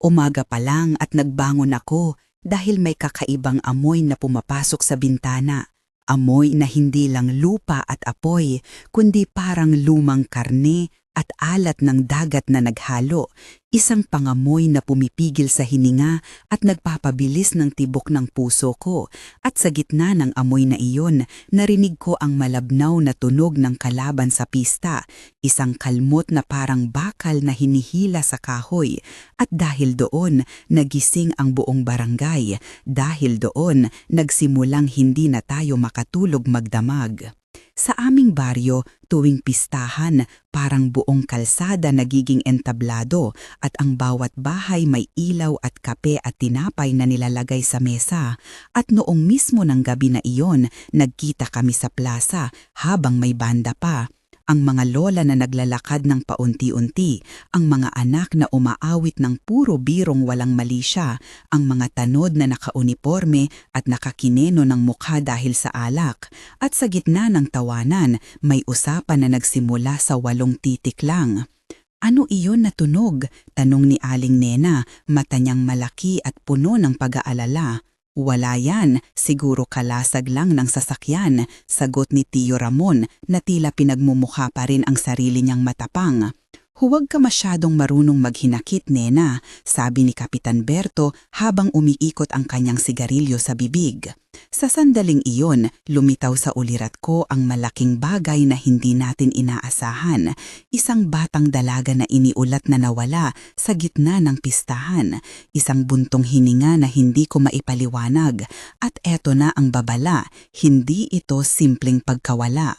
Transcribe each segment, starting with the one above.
Umaga pa lang at nagbangon ako dahil may kakaibang amoy na pumapasok sa bintana. Amoy na hindi lang lupa at apoy, kundi parang lumang karne at alat ng dagat na naghalo. Isang pangamoy na pumipigil sa hininga at nagpapabilis ng tibok ng puso ko. At sa gitna ng amoy na iyon, narinig ko ang malabnaw na tunog ng kalaban sa pista. Isang kalmot na parang bakal na hinihila sa kahoy. At dahil doon, nagising ang buong barangay. Dahil doon, nagsimulang hindi na tayo makatulog magdamag. Sa aming baryo, tuwing pistahan, parang buong kalsada nagiging entablado at ang bawat bahay may ilaw at kape at tinapay na nilalagay sa mesa. At noong mismo ng gabi na iyon, nagkita kami sa plaza habang may banda pa ang mga lola na naglalakad ng paunti-unti, ang mga anak na umaawit ng puro birong walang mali siya, ang mga tanod na nakauniforme at nakakineno ng mukha dahil sa alak, at sa gitna ng tawanan may usapan na nagsimula sa walong titik lang. Ano iyon na tunog? Tanong ni Aling Nena, mata niyang malaki at puno ng pag-aalala. Wala yan, siguro kalasag lang ng sasakyan, sagot ni Tio Ramon na tila pinagmumukha pa rin ang sarili niyang matapang. Huwag ka masyadong marunong maghinakit, Nena, sabi ni Kapitan Berto habang umiikot ang kanyang sigarilyo sa bibig. Sa sandaling iyon, lumitaw sa ulirat ko ang malaking bagay na hindi natin inaasahan. Isang batang dalaga na iniulat na nawala sa gitna ng pistahan. Isang buntong hininga na hindi ko maipaliwanag. At eto na ang babala, hindi ito simpleng pagkawala.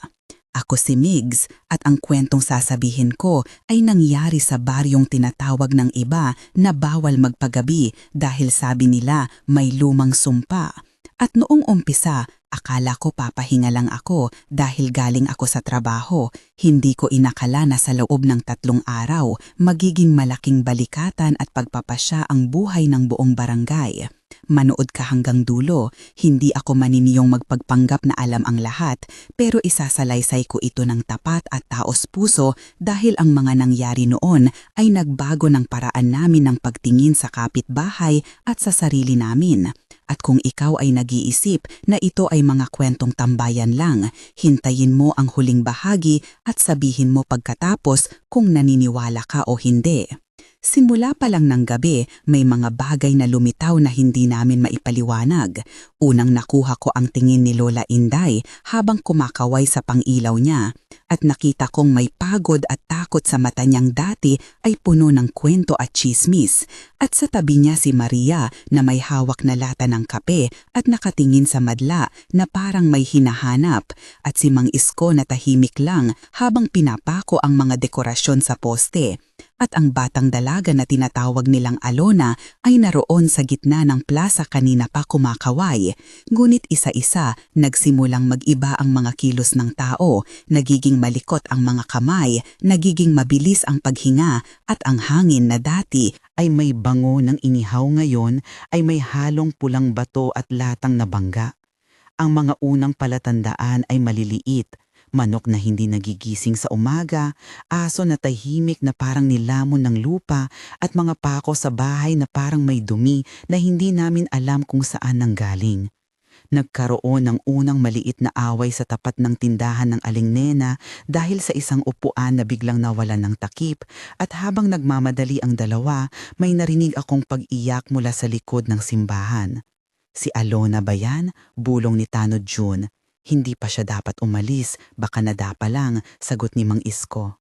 Ako si Migs at ang kwentong sasabihin ko ay nangyari sa baryong tinatawag ng iba na bawal magpagabi dahil sabi nila may lumang sumpa. At noong umpisa, akala ko papahinga lang ako dahil galing ako sa trabaho. Hindi ko inakala na sa loob ng tatlong araw magiging malaking balikatan at pagpapasya ang buhay ng buong barangay. Manood ka hanggang dulo, hindi ako maniniyong magpagpanggap na alam ang lahat, pero isasalaysay ko ito ng tapat at taos puso dahil ang mga nangyari noon ay nagbago ng paraan namin ng pagtingin sa kapitbahay at sa sarili namin. At kung ikaw ay nag-iisip na ito ay mga kwentong tambayan lang, hintayin mo ang huling bahagi at sabihin mo pagkatapos kung naniniwala ka o hindi. Simula pa lang ng gabi, may mga bagay na lumitaw na hindi namin maipaliwanag. Unang nakuha ko ang tingin ni Lola Inday habang kumakaway sa pangilaw niya at nakita kong may pagod at takot sa mata niyang dati ay puno ng kwento at chismis. At sa tabi niya si Maria na may hawak na lata ng kape at nakatingin sa madla na parang may hinahanap at si Mang Isko na tahimik lang habang pinapako ang mga dekorasyon sa poste at ang batang dalaga na tinatawag nilang Alona ay naroon sa gitna ng plaza kanina pa kumakaway. Ngunit isa-isa nagsimulang mag-iba ang mga kilos ng tao, nagiging malikot ang mga kamay, nagiging mabilis ang paghinga at ang hangin na dati ay may bango ng inihaw ngayon ay may halong pulang bato at latang na bangga. Ang mga unang palatandaan ay maliliit, manok na hindi nagigising sa umaga, aso na tahimik na parang nilamon ng lupa at mga pako sa bahay na parang may dumi na hindi namin alam kung saan nanggaling. Nagkaroon ng unang maliit na away sa tapat ng tindahan ng Aling Nena dahil sa isang upuan na biglang nawalan ng takip at habang nagmamadali ang dalawa, may narinig akong pag-iyak mula sa likod ng simbahan. Si Alona ba yan? Bulong ni Tanod June. Hindi pa siya dapat umalis, baka nadapa lang, sagot ni Mang Isko.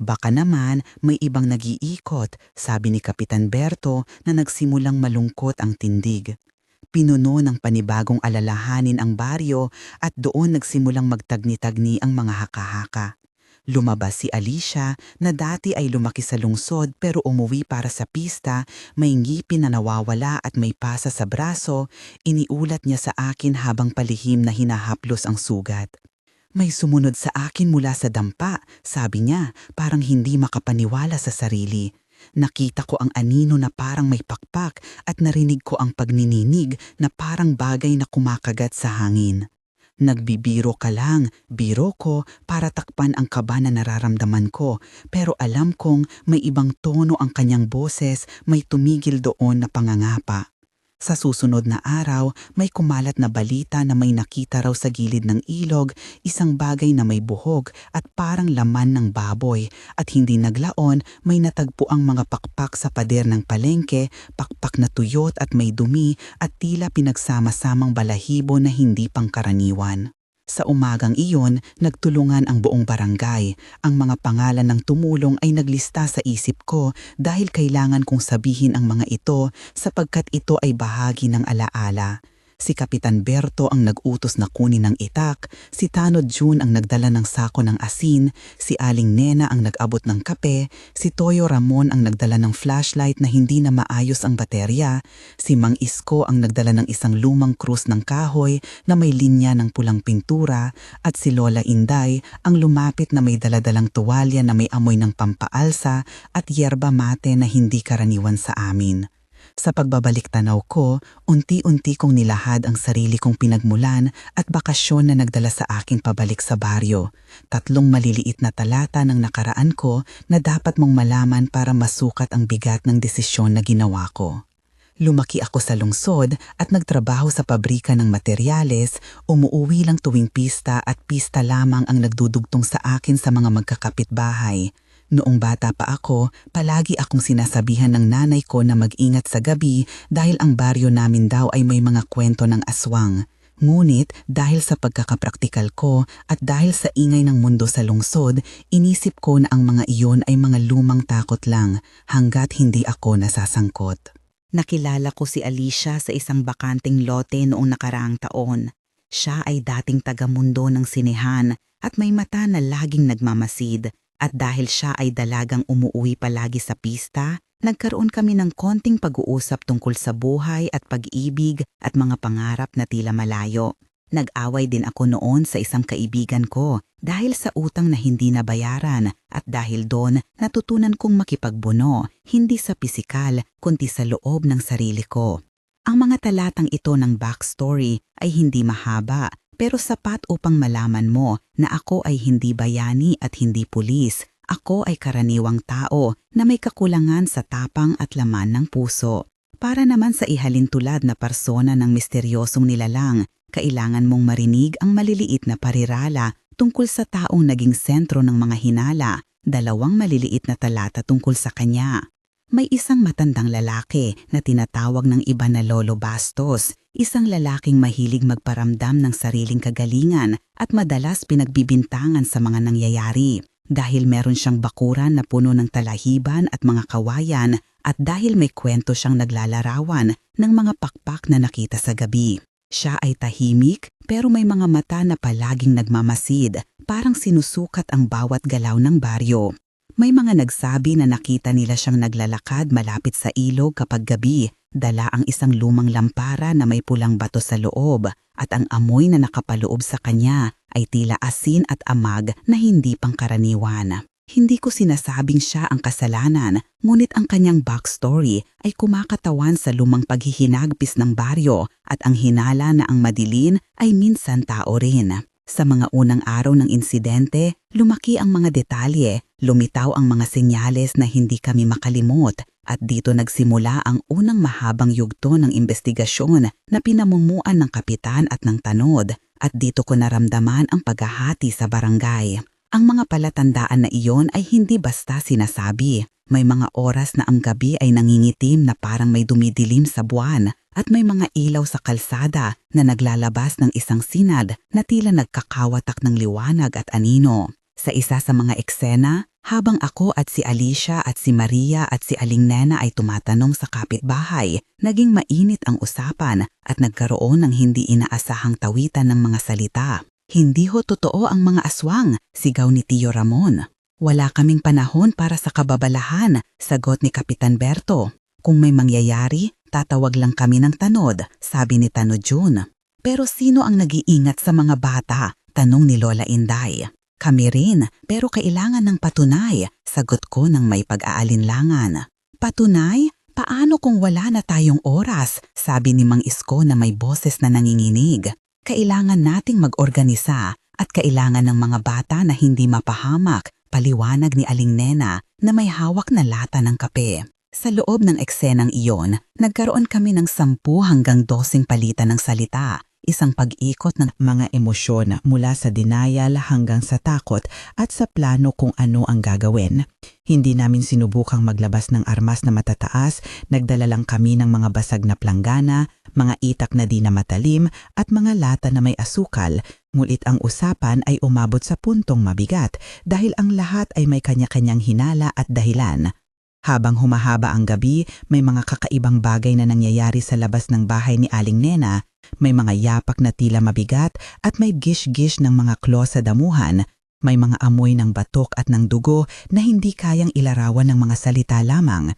Baka naman may ibang nag-iikot, sabi ni Kapitan Berto na nagsimulang malungkot ang tindig. Pinuno ng panibagong alalahanin ang baryo at doon nagsimulang magtagni-tagni ang mga haka-haka. Lumabas si Alicia na dati ay lumaki sa lungsod pero umuwi para sa pista, may ngipin na nawawala at may pasa sa braso, iniulat niya sa akin habang palihim na hinahaplos ang sugat. May sumunod sa akin mula sa dampa, sabi niya, parang hindi makapaniwala sa sarili. Nakita ko ang anino na parang may pakpak at narinig ko ang pagnininig na parang bagay na kumakagat sa hangin. Nagbibiro ka lang, biro ko para takpan ang kaba na nararamdaman ko. Pero alam kong may ibang tono ang kanyang boses, may tumigil doon na pangangapa. Sa susunod na araw, may kumalat na balita na may nakita raw sa gilid ng ilog isang bagay na may buhog at parang laman ng baboy at hindi naglaon may natagpo ang mga pakpak sa pader ng palengke, pakpak na tuyot at may dumi at tila pinagsama-samang balahibo na hindi pangkaraniwan. Sa umagang iyon, nagtulungan ang buong barangay. Ang mga pangalan ng tumulong ay naglista sa isip ko dahil kailangan kong sabihin ang mga ito sapagkat ito ay bahagi ng alaala. Si Kapitan Berto ang nag-utos na kunin ng itak, si Tanod June ang nagdala ng sako ng asin, si Aling Nena ang nag-abot ng kape, si Toyo Ramon ang nagdala ng flashlight na hindi na maayos ang baterya, si Mang Isko ang nagdala ng isang lumang krus ng kahoy na may linya ng pulang pintura, at si Lola Inday ang lumapit na may daladalang tuwalya na may amoy ng pampaalsa at yerba mate na hindi karaniwan sa amin. Sa pagbabalik tanaw ko, unti-unti kong nilahad ang sarili kong pinagmulan at bakasyon na nagdala sa akin pabalik sa baryo. Tatlong maliliit na talata ng nakaraan ko na dapat mong malaman para masukat ang bigat ng desisyon na ginawa ko. Lumaki ako sa lungsod at nagtrabaho sa pabrika ng materyales, umuuwi lang tuwing pista at pista lamang ang nagdudugtong sa akin sa mga magkakapitbahay. Noong bata pa ako, palagi akong sinasabihan ng nanay ko na mag-ingat sa gabi dahil ang baryo namin daw ay may mga kwento ng aswang. Ngunit dahil sa pagkakapraktikal ko at dahil sa ingay ng mundo sa lungsod, inisip ko na ang mga iyon ay mga lumang takot lang hanggat hindi ako nasasangkot. Nakilala ko si Alicia sa isang bakanting lote noong nakaraang taon. Siya ay dating taga-mundo ng sinehan at may mata na laging nagmamasid at dahil siya ay dalagang umuuwi palagi sa pista, nagkaroon kami ng konting pag-uusap tungkol sa buhay at pag-ibig at mga pangarap na tila malayo. Nag-away din ako noon sa isang kaibigan ko dahil sa utang na hindi nabayaran at dahil doon natutunan kong makipagbuno, hindi sa pisikal kundi sa loob ng sarili ko. Ang mga talatang ito ng backstory ay hindi mahaba pero sapat upang malaman mo na ako ay hindi bayani at hindi pulis. Ako ay karaniwang tao na may kakulangan sa tapang at laman ng puso. Para naman sa ihalintulad na persona ng misteryosong nilalang, kailangan mong marinig ang maliliit na parirala tungkol sa taong naging sentro ng mga hinala, dalawang maliliit na talata tungkol sa kanya. May isang matandang lalaki na tinatawag ng iba na Lolo Bastos, isang lalaking mahilig magparamdam ng sariling kagalingan at madalas pinagbibintangan sa mga nangyayari. Dahil meron siyang bakuran na puno ng talahiban at mga kawayan at dahil may kwento siyang naglalarawan ng mga pakpak na nakita sa gabi. Siya ay tahimik pero may mga mata na palaging nagmamasid, parang sinusukat ang bawat galaw ng baryo. May mga nagsabi na nakita nila siyang naglalakad malapit sa ilog kapag gabi, dala ang isang lumang lampara na may pulang bato sa loob at ang amoy na nakapaloob sa kanya ay tila asin at amag na hindi pangkaraniwan. Hindi ko sinasabing siya ang kasalanan, ngunit ang kanyang backstory ay kumakatawan sa lumang paghihinagpis ng baryo at ang hinala na ang madilin ay minsan tao rin. Sa mga unang araw ng insidente, lumaki ang mga detalye, lumitaw ang mga senyales na hindi kami makalimot at dito nagsimula ang unang mahabang yugto ng investigasyon na pinamumuan ng kapitan at ng tanod at dito ko naramdaman ang paghahati sa barangay. Ang mga palatandaan na iyon ay hindi basta sinasabi. May mga oras na ang gabi ay nangingitim na parang may dumidilim sa buwan at may mga ilaw sa kalsada na naglalabas ng isang sinad na tila nagkakawatak ng liwanag at anino. Sa isa sa mga eksena, habang ako at si Alicia at si Maria at si Aling Nena ay tumatanong sa kapitbahay, naging mainit ang usapan at nagkaroon ng hindi inaasahang tawitan ng mga salita. Hindi ho totoo ang mga aswang, sigaw ni Tio Ramon. Wala kaming panahon para sa kababalahan, sagot ni Kapitan Berto. Kung may mangyayari, tatawag lang kami ng tanod, sabi ni Tanod June. Pero sino ang nag-iingat sa mga bata? Tanong ni Lola Inday. Kami rin, pero kailangan ng patunay, sagot ko ng may pag-aalinlangan. Patunay? Paano kung wala na tayong oras? Sabi ni Mang Isko na may boses na nanginginig. Kailangan nating mag-organisa at kailangan ng mga bata na hindi mapahamak, paliwanag ni Aling Nena na may hawak na lata ng kape. Sa loob ng eksenang iyon, nagkaroon kami ng sampu hanggang dosing palitan ng salita, isang pag-ikot ng mga emosyon mula sa denial hanggang sa takot at sa plano kung ano ang gagawin. Hindi namin sinubukang maglabas ng armas na matataas, nagdala lang kami ng mga basag na planggana, mga itak na di na matalim at mga lata na may asukal, ngulit ang usapan ay umabot sa puntong mabigat dahil ang lahat ay may kanya-kanyang hinala at dahilan. Habang humahaba ang gabi, may mga kakaibang bagay na nangyayari sa labas ng bahay ni Aling Nena. May mga yapak na tila mabigat at may gish-gish ng mga klo sa damuhan. May mga amoy ng batok at ng dugo na hindi kayang ilarawan ng mga salita lamang.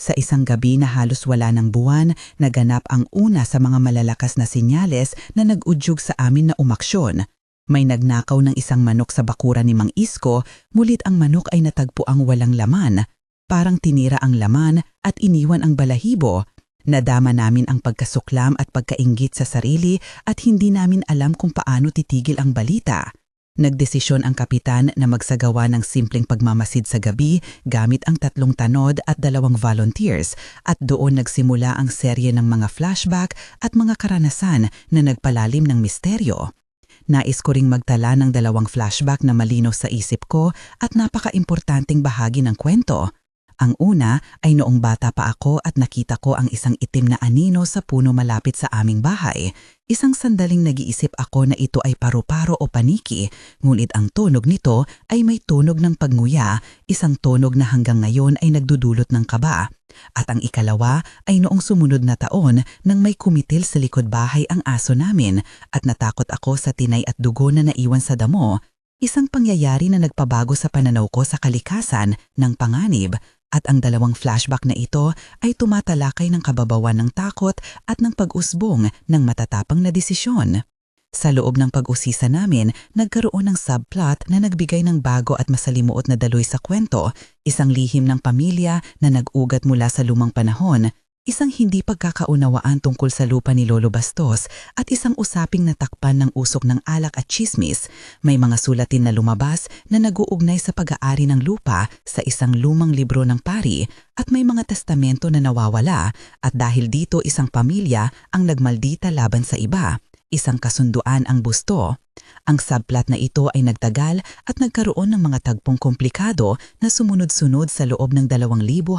Sa isang gabi na halos wala ng buwan, naganap ang una sa mga malalakas na sinyales na nag-udyog sa amin na umaksyon. May nagnakaw ng isang manok sa bakura ni Mang Isko, mulit ang manok ay natagpo ang walang laman. Parang tinira ang laman at iniwan ang balahibo. Nadama namin ang pagkasuklam at pagkaingit sa sarili at hindi namin alam kung paano titigil ang balita. Nagdesisyon ang kapitan na magsagawa ng simpleng pagmamasid sa gabi gamit ang tatlong tanod at dalawang volunteers at doon nagsimula ang serye ng mga flashback at mga karanasan na nagpalalim ng misteryo. Nais ko ring magtala ng dalawang flashback na malinaw sa isip ko at napaka-importanting bahagi ng kwento. Ang una ay noong bata pa ako at nakita ko ang isang itim na anino sa puno malapit sa aming bahay. Isang sandaling nag-iisip ako na ito ay paru-paro o paniki, ngunit ang tunog nito ay may tunog ng pagnguya, isang tunog na hanggang ngayon ay nagdudulot ng kaba. At ang ikalawa ay noong sumunod na taon nang may kumitil sa likod bahay ang aso namin at natakot ako sa tinay at dugo na naiwan sa damo, isang pangyayari na nagpabago sa pananaw ko sa kalikasan ng panganib at ang dalawang flashback na ito ay tumatalakay ng kababawan ng takot at ng pag-usbong ng matatapang na desisyon. Sa loob ng pag-usisa namin, nagkaroon ng subplot na nagbigay ng bago at masalimuot na daloy sa kwento, isang lihim ng pamilya na nag-ugat mula sa lumang panahon Isang hindi pagkakaunawaan tungkol sa lupa ni Lolo Bastos at isang usaping natakpan ng usok ng alak at chismis. May mga sulatin na lumabas na nag-uugnay sa pag-aari ng lupa sa isang lumang libro ng pari at may mga testamento na nawawala at dahil dito isang pamilya ang nagmaldita laban sa iba. Isang kasunduan ang busto. Ang subplot na ito ay nagtagal at nagkaroon ng mga tagpong komplikado na sumunod-sunod sa loob ng 2,000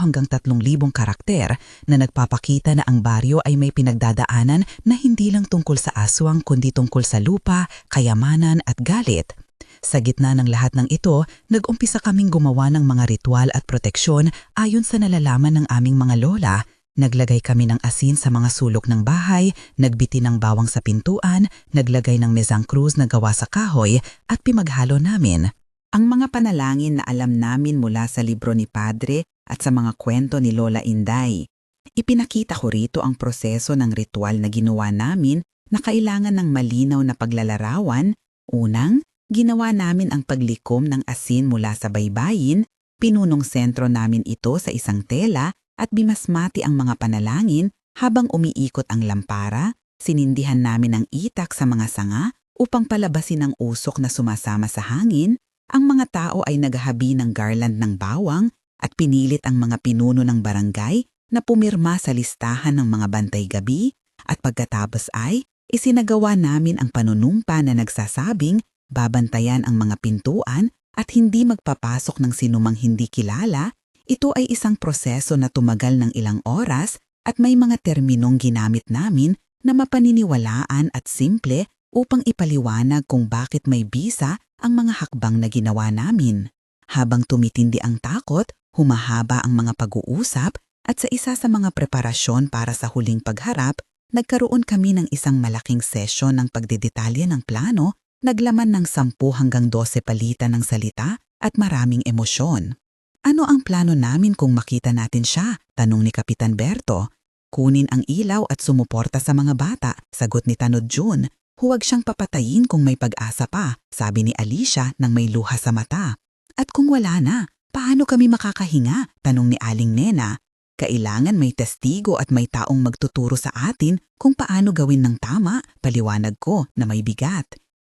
hanggang 3,000 karakter na nagpapakita na ang baryo ay may pinagdadaanan na hindi lang tungkol sa aswang kundi tungkol sa lupa, kayamanan at galit. Sa gitna ng lahat ng ito, nag-umpisa kaming gumawa ng mga ritual at proteksyon ayon sa nalalaman ng aming mga lola Naglagay kami ng asin sa mga sulok ng bahay, nagbiti ng bawang sa pintuan, naglagay ng mezang cruz na gawa sa kahoy at pimaghalo namin. Ang mga panalangin na alam namin mula sa libro ni Padre at sa mga kwento ni Lola Inday. Ipinakita ko rito ang proseso ng ritual na ginawa namin na kailangan ng malinaw na paglalarawan. Unang, ginawa namin ang paglikom ng asin mula sa baybayin, pinunong sentro namin ito sa isang tela at bimasmati ang mga panalangin habang umiikot ang lampara, sinindihan namin ang itak sa mga sanga upang palabasin ang usok na sumasama sa hangin, ang mga tao ay naghahabi ng garland ng bawang at pinilit ang mga pinuno ng barangay na pumirma sa listahan ng mga bantay gabi at pagkatapos ay isinagawa namin ang panunumpa na nagsasabing babantayan ang mga pintuan at hindi magpapasok ng sinumang hindi kilala ito ay isang proseso na tumagal ng ilang oras at may mga terminong ginamit namin na mapaniniwalaan at simple upang ipaliwanag kung bakit may bisa ang mga hakbang na ginawa namin. Habang tumitindi ang takot, humahaba ang mga pag-uusap at sa isa sa mga preparasyon para sa huling pagharap, nagkaroon kami ng isang malaking sesyon ng pagdedetalye ng plano, naglaman ng 10 hanggang 12 palitan ng salita at maraming emosyon. Ano ang plano namin kung makita natin siya? Tanong ni Kapitan Berto. Kunin ang ilaw at sumuporta sa mga bata, sagot ni Tanod June. Huwag siyang papatayin kung may pag-asa pa, sabi ni Alicia nang may luha sa mata. At kung wala na, paano kami makakahinga? Tanong ni Aling Nena. Kailangan may testigo at may taong magtuturo sa atin kung paano gawin ng tama, paliwanag ko na may bigat.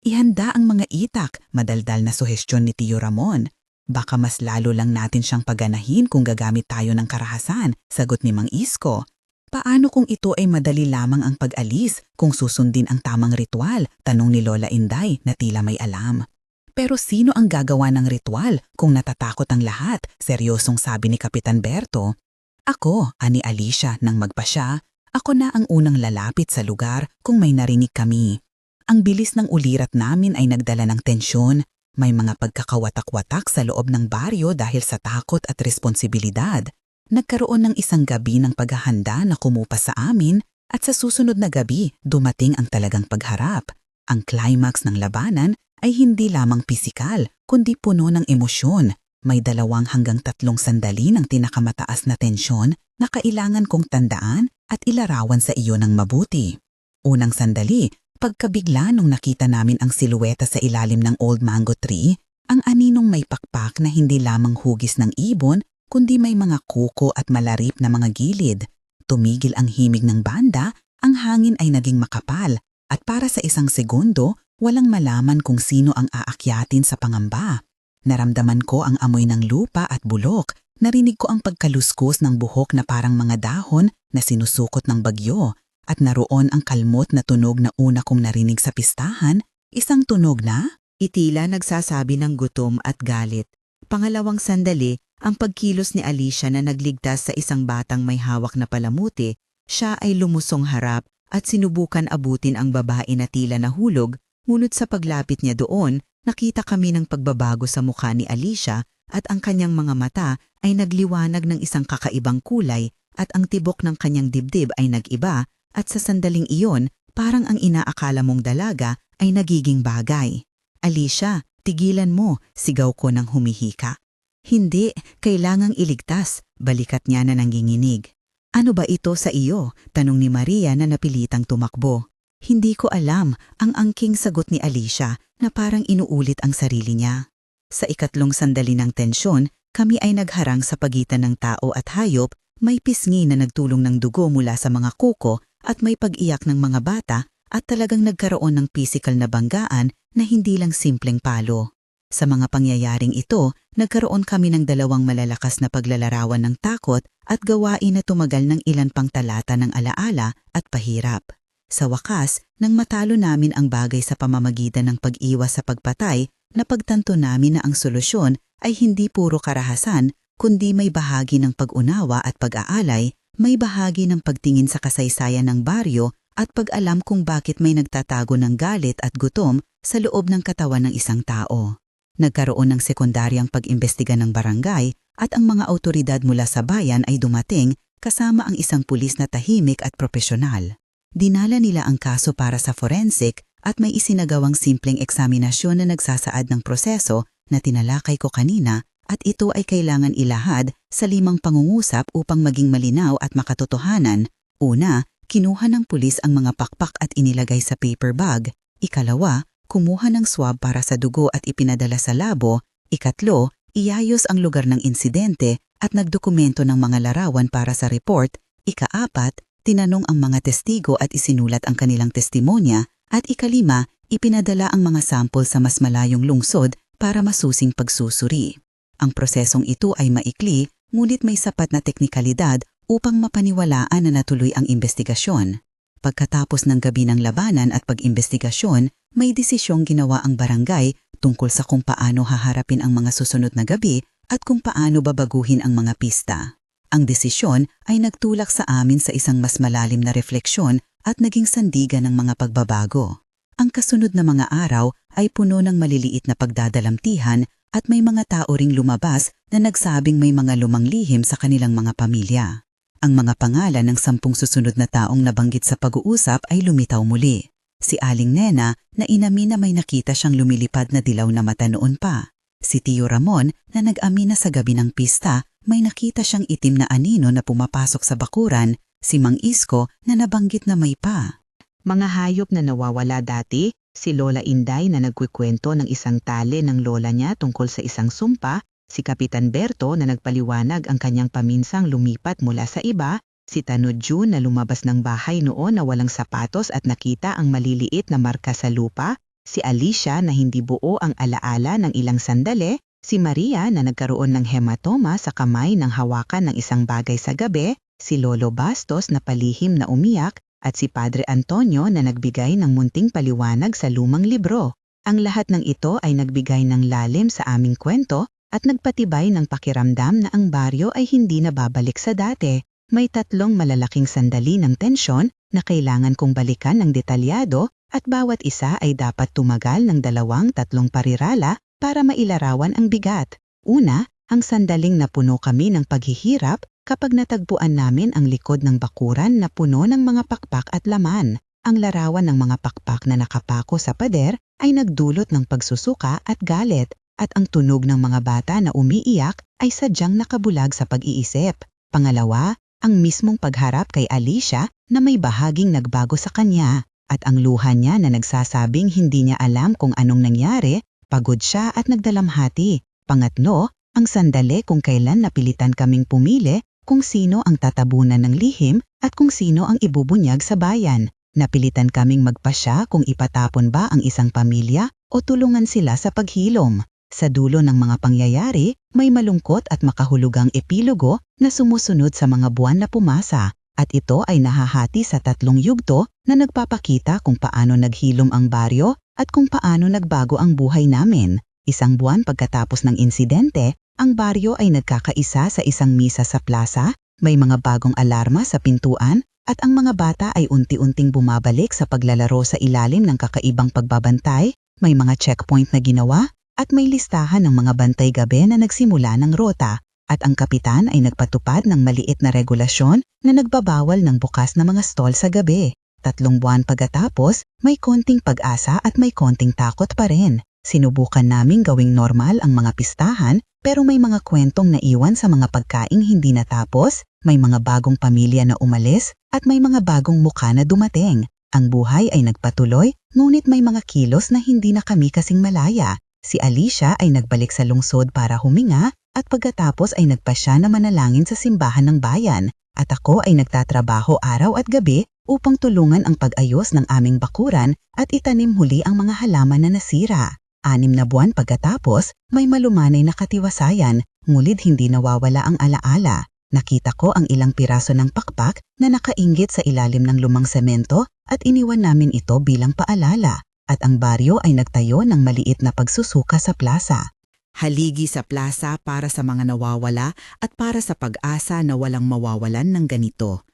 Ihanda ang mga itak, madaldal na suhestyon ni Tio Ramon. Baka mas lalo lang natin siyang paganahin kung gagamit tayo ng karahasan, sagot ni Mang Isko. Paano kung ito ay madali lamang ang pag-alis kung susundin ang tamang ritual? Tanong ni Lola Inday na tila may alam. Pero sino ang gagawa ng ritual kung natatakot ang lahat? Seryosong sabi ni Kapitan Berto. Ako, ani Alicia, nang magpasya, ako na ang unang lalapit sa lugar kung may narinig kami. Ang bilis ng ulirat namin ay nagdala ng tensyon. May mga pagkakawatak-watak sa loob ng baryo dahil sa takot at responsibilidad. Nagkaroon ng isang gabi ng paghahanda na kumupa sa amin at sa susunod na gabi dumating ang talagang pagharap. Ang climax ng labanan ay hindi lamang pisikal kundi puno ng emosyon. May dalawang hanggang tatlong sandali ng tinakamataas na tensyon na kailangan kong tandaan at ilarawan sa iyo ng mabuti. Unang sandali, pagkabigla nung nakita namin ang siluweta sa ilalim ng old mango tree, ang aninong may pakpak na hindi lamang hugis ng ibon kundi may mga kuko at malarip na mga gilid. Tumigil ang himig ng banda, ang hangin ay naging makapal at para sa isang segundo, walang malaman kung sino ang aakyatin sa pangamba. Naramdaman ko ang amoy ng lupa at bulok, narinig ko ang pagkaluskos ng buhok na parang mga dahon na sinusukot ng bagyo, at naroon ang kalmot na tunog na una kong narinig sa pistahan, isang tunog na Itila nagsasabi ng gutom at galit. Pangalawang sandali, ang pagkilos ni Alicia na nagligtas sa isang batang may hawak na palamuti, siya ay lumusong harap at sinubukan abutin ang babae na tila nahulog, ngunit sa paglapit niya doon, nakita kami ng pagbabago sa mukha ni Alicia at ang kanyang mga mata ay nagliwanag ng isang kakaibang kulay at ang tibok ng kanyang dibdib ay nag-iba at sa sandaling iyon, parang ang inaakala mong dalaga ay nagiging bagay. Alicia, tigilan mo, sigaw ko ng humihika. Hindi, kailangang iligtas, balikat niya na nanginginig. Ano ba ito sa iyo? Tanong ni Maria na napilitang tumakbo. Hindi ko alam, ang angking sagot ni Alicia na parang inuulit ang sarili niya. Sa ikatlong sandali ng tensyon, kami ay nagharang sa pagitan ng tao at hayop, may pisngi na nagtulong ng dugo mula sa mga kuko at may pag-iyak ng mga bata at talagang nagkaroon ng pisikal na banggaan na hindi lang simpleng palo. Sa mga pangyayaring ito, nagkaroon kami ng dalawang malalakas na paglalarawan ng takot at gawain na tumagal ng ilan pang talata ng alaala at pahirap. Sa wakas, nang matalo namin ang bagay sa pamamagitan ng pag-iwas sa pagpatay, napagtanto namin na ang solusyon ay hindi puro karahasan, kundi may bahagi ng pag-unawa at pag-aalay, may bahagi ng pagtingin sa kasaysayan ng baryo at pag-alam kung bakit may nagtatago ng galit at gutom sa loob ng katawan ng isang tao. Nagkaroon ng sekundaryang pag-imbestiga ng barangay at ang mga autoridad mula sa bayan ay dumating kasama ang isang pulis na tahimik at propesyonal. Dinala nila ang kaso para sa forensic at may isinagawang simpleng eksaminasyon na nagsasaad ng proseso na tinalakay ko kanina at ito ay kailangan ilahad sa limang pangungusap upang maging malinaw at makatotohanan. Una, kinuha ng pulis ang mga pakpak at inilagay sa paper bag. Ikalawa, kumuha ng swab para sa dugo at ipinadala sa labo. Ikatlo, iayos ang lugar ng insidente at nagdokumento ng mga larawan para sa report. Ikaapat, tinanong ang mga testigo at isinulat ang kanilang testimonya. At ikalima, ipinadala ang mga sample sa mas malayong lungsod para masusing pagsusuri. Ang prosesong ito ay maikli, ngunit may sapat na teknikalidad upang mapaniwalaan na natuloy ang investigasyon. Pagkatapos ng gabi ng labanan at pag-imbestigasyon, may desisyong ginawa ang barangay tungkol sa kung paano haharapin ang mga susunod na gabi at kung paano babaguhin ang mga pista. Ang desisyon ay nagtulak sa amin sa isang mas malalim na refleksyon at naging sandigan ng mga pagbabago. Ang kasunod na mga araw ay puno ng maliliit na pagdadalamtihan at may mga tao ring lumabas na nagsabing may mga lumang lihim sa kanilang mga pamilya. Ang mga pangalan ng sampung susunod na taong nabanggit sa pag-uusap ay lumitaw muli. Si Aling Nena na inamin na may nakita siyang lumilipad na dilaw na mata noon pa. Si Tio Ramon na nag-amin na sa gabi ng pista may nakita siyang itim na anino na pumapasok sa bakuran. Si Mang Isko na nabanggit na may pa. Mga hayop na nawawala dati, si Lola Inday na nagkukwento ng isang tali ng lola niya tungkol sa isang sumpa si Kapitan Berto na nagpaliwanag ang kanyang paminsang lumipat mula sa iba, si Tanudju na lumabas ng bahay noon na walang sapatos at nakita ang maliliit na marka sa lupa, si Alicia na hindi buo ang alaala ng ilang sandali, si Maria na nagkaroon ng hematoma sa kamay ng hawakan ng isang bagay sa gabi, si Lolo Bastos na palihim na umiyak, at si Padre Antonio na nagbigay ng munting paliwanag sa lumang libro. Ang lahat ng ito ay nagbigay ng lalim sa aming kwento at nagpatibay ng pakiramdam na ang baryo ay hindi na babalik sa dati. May tatlong malalaking sandali ng tensyon na kailangan kong balikan ng detalyado at bawat isa ay dapat tumagal ng dalawang tatlong parirala para mailarawan ang bigat. Una, ang sandaling napuno kami ng paghihirap kapag natagpuan namin ang likod ng bakuran na puno ng mga pakpak at laman. Ang larawan ng mga pakpak na nakapako sa pader ay nagdulot ng pagsusuka at galit at ang tunog ng mga bata na umiiyak ay sadyang nakabulag sa pag-iisip. Pangalawa, ang mismong pagharap kay Alicia na may bahaging nagbago sa kanya at ang luha niya na nagsasabing hindi niya alam kung anong nangyari, pagod siya at nagdalamhati. Pangatlo, ang sandali kung kailan napilitan kaming pumili kung sino ang tatabunan ng lihim at kung sino ang ibubunyag sa bayan. Napilitan kaming magpasya kung ipatapon ba ang isang pamilya o tulungan sila sa paghilom. Sa dulo ng mga pangyayari, may malungkot at makahulugang epilogo na sumusunod sa mga buwan na pumasa at ito ay nahahati sa tatlong yugto na nagpapakita kung paano naghilom ang baryo at kung paano nagbago ang buhay namin. Isang buwan pagkatapos ng insidente, ang baryo ay nagkakaisa sa isang misa sa plaza, may mga bagong alarma sa pintuan, at ang mga bata ay unti-unting bumabalik sa paglalaro sa ilalim ng kakaibang pagbabantay, may mga checkpoint na ginawa, at may listahan ng mga bantay gabi na nagsimula ng rota, at ang kapitan ay nagpatupad ng maliit na regulasyon na nagbabawal ng bukas na mga stall sa gabi. Tatlong buwan pagkatapos, may konting pag-asa at may konting takot pa rin. Sinubukan naming gawing normal ang mga pistahan pero may mga kwentong naiwan sa mga pagkaing hindi natapos, may mga bagong pamilya na umalis at may mga bagong mukha na dumating. Ang buhay ay nagpatuloy ngunit may mga kilos na hindi na kami kasing malaya. Si Alicia ay nagbalik sa lungsod para huminga at pagkatapos ay nagpasya na manalangin sa simbahan ng bayan at ako ay nagtatrabaho araw at gabi upang tulungan ang pag-ayos ng aming bakuran at itanim huli ang mga halaman na nasira. Anim na buwan pagkatapos, may malumanay na katiwasayan, ngulit hindi nawawala ang alaala. Nakita ko ang ilang piraso ng pakpak na nakainggit sa ilalim ng lumang semento at iniwan namin ito bilang paalala. At ang baryo ay nagtayo ng maliit na pagsusuka sa plaza. Haligi sa plaza para sa mga nawawala at para sa pag-asa na walang mawawalan ng ganito.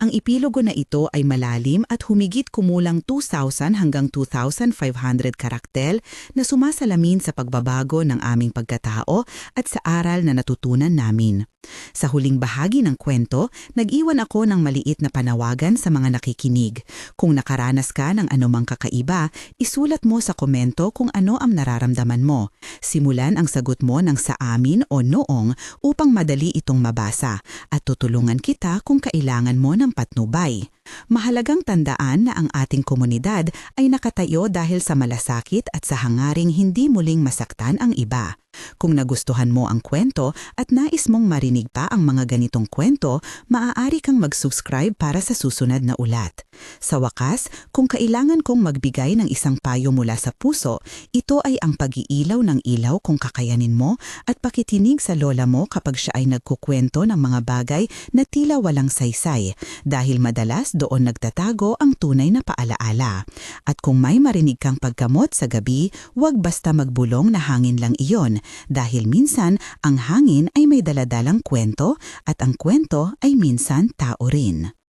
Ang epilogo na ito ay malalim at humigit kumulang 2,000 hanggang 2,500 karakter na sumasalamin sa pagbabago ng aming pagkatao at sa aral na natutunan namin. Sa huling bahagi ng kwento, nag-iwan ako ng maliit na panawagan sa mga nakikinig. Kung nakaranas ka ng anumang kakaiba, isulat mo sa komento kung ano ang nararamdaman mo. Simulan ang sagot mo ng sa amin o noong upang madali itong mabasa at tutulungan kita kung kailangan mo ng patnubay. Mahalagang tandaan na ang ating komunidad ay nakatayo dahil sa malasakit at sa hangaring hindi muling masaktan ang iba. Kung nagustuhan mo ang kwento at nais mong marinig pa ang mga ganitong kwento, maaari kang mag-subscribe para sa susunod na ulat. Sa wakas, kung kailangan kong magbigay ng isang payo mula sa puso, ito ay ang pag-iilaw ng ilaw kung kakayanin mo at pakitinig sa lola mo kapag siya ay nagkukwento ng mga bagay na tila walang saysay dahil madalas doon nagtatago ang tunay na paalaala. At kung may marinig kang pagkamot sa gabi, huwag basta magbulong na hangin lang iyon dahil minsan ang hangin ay may daladalang kwento at ang kwento ay minsan tao rin.